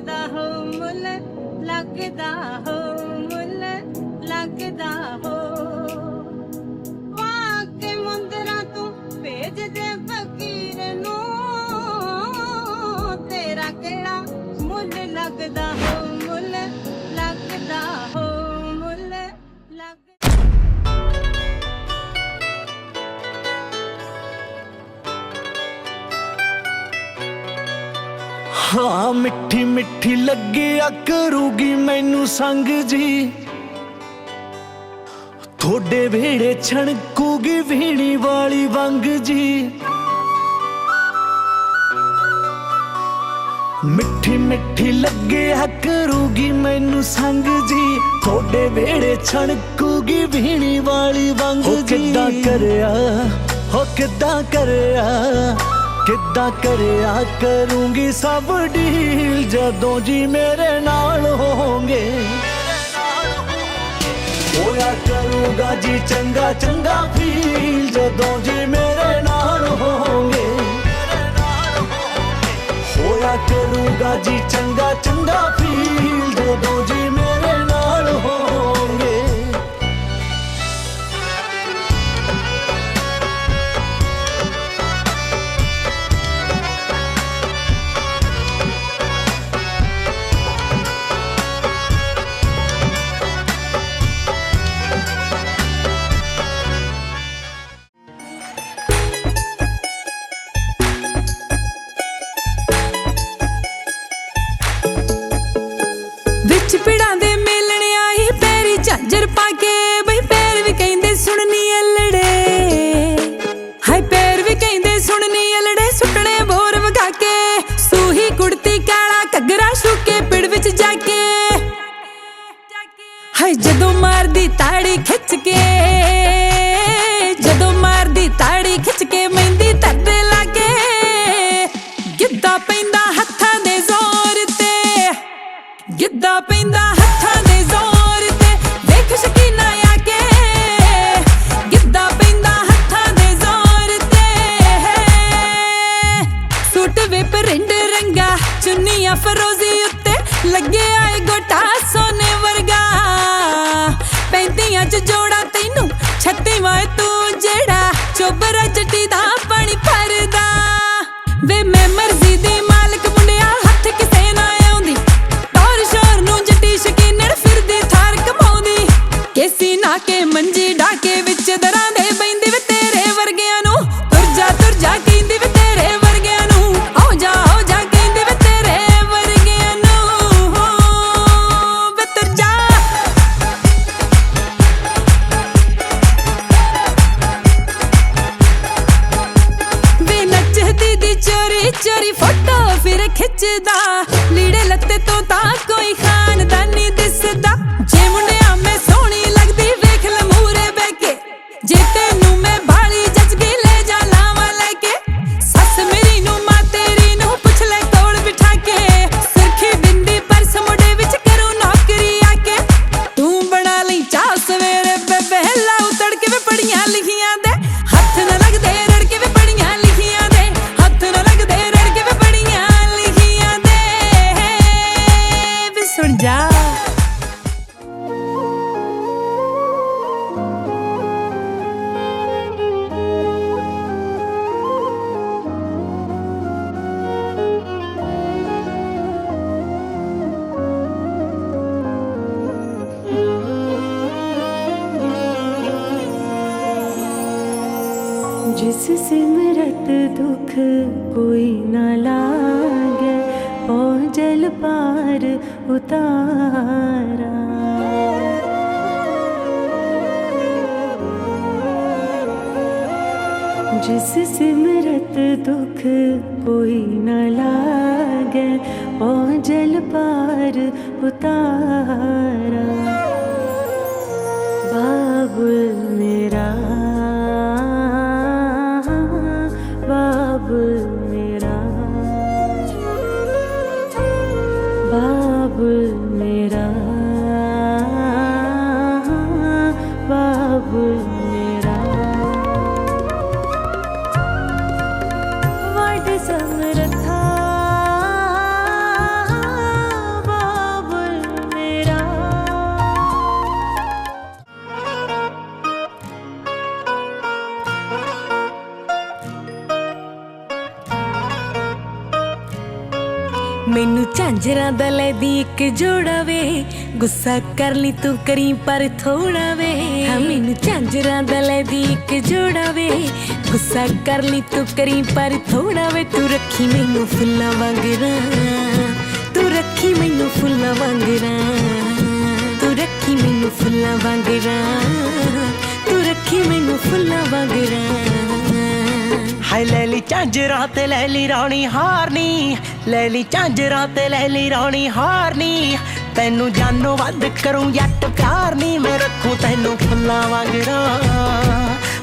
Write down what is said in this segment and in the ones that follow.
ਲੱਗਦਾ ਹੋ ਮੁੱਲ ਲੱਗਦਾ ਹੋ ਮੁੱਲ ਲੱਗਦਾ ਹੋ ਹਾਂ ਮਿੱਠੀ ਮਿੱਠੀ ਲੱਗਿਆ ਕਰੂਗੀ ਮੈਨੂੰ ਸੰਗ ਜੀ। ਥੋੜੇ ਵੇੜੇ ਛਣਕੂਗੀ ਵੀਣੀ ਵਾਲੀ ਵੰਗ ਜੀ। ਮਿੱਠੀ ਮਿੱਠੀ ਲੱਗਿਆ ਕਰੂਗੀ ਮੈਨੂੰ ਸੰਗ ਜੀ। ਥੋੜੇ ਵੇੜੇ ਛਣਕੂਗੀ ਵੀਣੀ ਵਾਲੀ ਵੰਗ ਜੀ। ਕਿੱਦਾਂ ਕਰਿਆ? ਹੋ ਕਿੱਦਾਂ ਕਰਿਆ? ਕਿੱਦਾਂ ਕਰਿਆ ਕਰੂੰਗੀ ਸਭ ਡੀਲ ਜਦੋਂ ਜੀ ਮੇਰੇ ਨਾਲ ਹੋਵੋਗੇ। ਹੋਇਆ ਕਰੂੰਗਾ ਜੀ ਚੰਗਾ ਚੰਗਾ ਫੀਲ ਜਦੋਂ ਜੀ ਮੇਰੇ ਨਾਲ ਹੋਵੋਗੇ। ਹੋਇਆ ਕਰੂੰਗਾ ਜੀ ਚੰਗਾ ਚੰਗਾ ਫੀਲ ਜਦੋਂ ਜੀ ਮੇਰੇ ਨਾਲ ਹੋਵੋਗੇ। ਵਿੱਚ ਪਿੜਾਂ ਦੇ ਮਿਲਣ ਆਈ ਪੈਰੀ ਝਾਂਜਰ ਪਾ ਕੇ। ਬਈ ਪੈਰ ਵੀ ਕਹਿੰਦੇ ਸੁਣਨੀ ਅਲੜੇ ਹਾਏ ਪੈਰ ਵੀ ਕਹਿੰਦੇ ਸੁਣਨੀ ਅਲੜੇ ਸੁੱਟਣੇ ਬੋਰ ਵਗਾ ਕੇ। ਸੂਹੀ ਕੁੜਤੀ, ਕਾਲਾ ਘੱਗਰਾ ਸ਼ੁਕੇ ਪਿੜ ਵਿੱਚ ਜਾ ਕੇ। ਹਾਏ ਜਦੋਂ ਮਾਰਦੀ ਤਾੜੀ ਖਿੱਚ ਕੇ। ਗਿੱਧਾ ਪੈਂਦਾ ਹੱਥਾਂ ਦੇ ਜ਼ੋਰ ਤੇ। ਵੇਖ ਸ਼ਕੀਨਾ ਆ ਕੇ। ਗਿੱਧਾ ਪੈਂਦਾ ਹੱਥਾਂ ਦੇ ਜ਼ੋਰ ਤੇ। ਸੂਟ ਵੇ ਪਰਿੰਡ ਰੰਗਾ, ਚੁੰਨੀਆਂ ਫਰੋਜ਼ੀ ਉੱਤੇ। ਲੱਗੇ ਆਏ ਗੋਟਾ ਸੋਨੇ ਵਰਗਾ। ਪੈਂਦੀਆਂ ਚ ਜੋੜਾ ਤੈਨੂੰ ਛੱਤੀ ਵਾਏ ਤੂੰ ਜਿਹੜਾ। ਚੋਬਰ নাচ দা ਜਿਸ ਸਿਮਰਤ ਦੁਖ ਕੋਈ ਨਾ ਲਾਗੇ ਉਹ ਜਲ ਪਾਰ ਉਤਾਰਾ ਜਿਸ ਸਿਮਰਤ ਦੁਖ ਕੋਈ ਨਾ ਲਾਗੇ ਉਹ ਜਲ ਮੈਨੂੰ ਝਾਂਜਰਾਂ ਦਾ ਲੈਦੀ ਇੱਕ ਜੋੜਾ ਵੇ ਗੁੱਸਾ ਕਰ ਲਈ ਤੂੰ ਕਰੀ ਪਰ ਥੋੜਾ ਵੇ ਹਾਂ, ਮੈਨੂੰ ਝਾਂਜਰਾਂ ਦਾ ਲੈਦੀ ਇੱਕ ਜੋੜਾ ਵੇ ਗੁੱਸਾ ਕਰ ਲਈ ਤੂੰ ਕਰੀ ਪਰ ਥੋੜਾ ਵੇ ਤੂੰ ਰੱਖੀ ਮੈਨੂੰ ਫੁੱਲਾਂ ਵਾਂਗਰਾਂ ਤੂੰ ਰੱਖੀ ਮੈਨੂੰ ਫੁੱਲਾਂ ਵਾਂਗਰਾਂ ਤੂੰ ਰੱਖੀ ਮੈਨੂੰ ਫੁੱਲਾਂ ਵਾਂਗਰਾਂ ਤੂੰ ਰੱਖੀ ਮੈਨੂੰ ਫੁੱਲਾਂ ਵਾਂਗਰਾਂ ਹਾਏ ਲੈ ਲਈ ਝਾਂਜਰਾਂ ਤੇ ਲੈ ਲਈ ਰਾਣੀ ਹਾਰਨੀ। ਲੈ ਲਈ ਝਾਂਜਰਾਂ ਤੇ ਲੈ ਲਈ ਰਾਣੀ ਹਾਰਨੀ। ਤੈਨੂੰ ਜਾਨੋਂ ਵੱਧ ਕਰੂੰ, ਜੱਟ ਪਿਆਰ ਨਹੀਂ ਮੈਂ ਰੱਖੂ ਤੈਨੂੰ ਫੁੱਲਾਂ ਵਾਂਗਰਾਂ।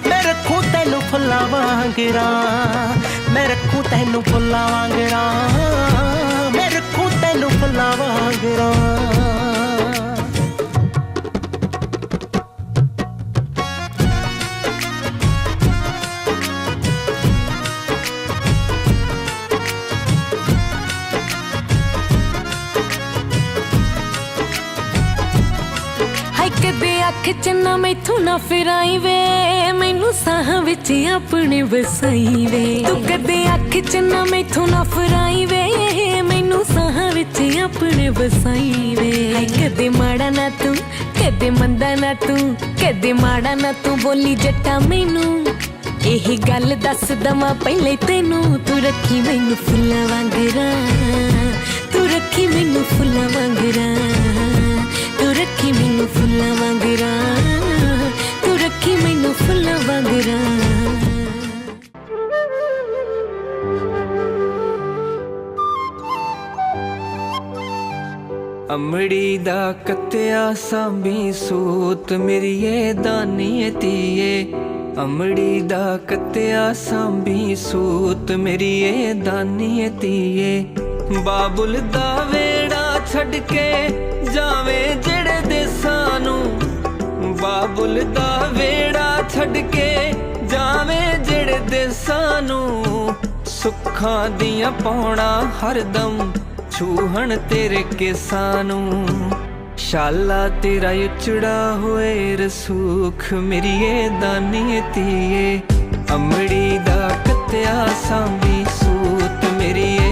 ਮੈਂ ਰੱਖੂ ਤੈਨੂੰ ਫੁੱਲਾਂ ਵਾਂਗਰਾਂ। ਮੈਂ ਰੱਖੂ ਤੈਨੂੰ ਫੁੱਲਾਂ ਵਾਂਗਰਾਂ। ਕਦੇ ਚ ਨਾ ਮੈਥੋਂ ਨਾ ਫਿਰਾਈ ਵੇ। ਮੈਨੂੰ ਸਾਹਾਂ ਵਿੱਚ ਆਪਣੇ ਵਸਾਈ ਵੇ। ਤੂੰ ਕਦੇ ਅੱਖ ਚ ਨਾ ਮੈਥੋਂ ਨਾ ਫਿਰਾਈ ਵੇ। ਮੈਨੂੰ ਸਾਹਾਂ ਵਿੱਚ ਆਪਣੇ ਵਸਾਈ ਵੇ। ਕਦੇ ਮਾੜਾ ਨਾ ਤੂੰ, ਕਦੇ ਮੰਦਾ ਨਾ ਤੂੰ, ਕਦੇ ਮਾੜਾ ਨਾ ਤੂੰ ਬੋਲੀ ਜੱਟਾ ਮੈਨੂੰ। ਇਹ ਗੱਲ ਦੱਸ ਦਵਾਂ ਪਹਿਲੇ ਤੈਨੂੰ। ਤੂੰ ਰੱਖੀ ਮੈਨੂੰ ਫੁੱਲਾਂ ਵਾਂਗਰਾਂ ਤੂੰ ਮੈਨੂੰ ਫੁੱਲਾਂ ਵਾਂਗਰਾਂ, ਤੂੰ ਰੱਖੀ ਮੈਨੂੰ ਫੁੱਲਾਂ ਵਾਂਗਰਾਂ। ਅਮੜੀ ਦਾ ਕੱਤਿਆ ਸਾਂਭੀ ਸੂਤ ਮੇਰੀਏ ਦਾਨੀਏ ਤੀਏ ਅਮੜੀ ਦਾ ਕੱਤਿਆ ਸਾਂਭੀ ਸੂਤ ਮੇਰੀਏ ਦਾਨੀ ਤੀਏ ਬਾਬੁਲ ਦਾਵੇ ਛੱਡ ਕੇ ਜਾਵੇ ਜਿਹੜੇ ਦੇਸਾਂ ਨੂੰ। ਬਾਬੁਲ ਦਾ ਵੇੜਾ ਛੱਡ ਕੇ ਜਾਵੇਂ ਜਿਹੜੇ ਦੇਸਾਂ ਨੂੰ। ਸੁੱਖਾਂ ਦੀਆਂ ਪਾਉਣਾ ਹਰਦਮ ਛੂਹਣ ਤੇਰੇ ਕਿਸਾਨ ਨੂੰ। ਸ਼ਾਲਾ ਤੇਰਾ ਉਚੜਾ ਹੋਏ ਰਸੂਖ ਮੇਰੀਏ ਦਾਨੀ ਤੀਏ ਅਮੜੀ ਦਾ ਕਤਿਆ ਸਾਂਭੀ ਸੂਤ ਮੇਰੀਏ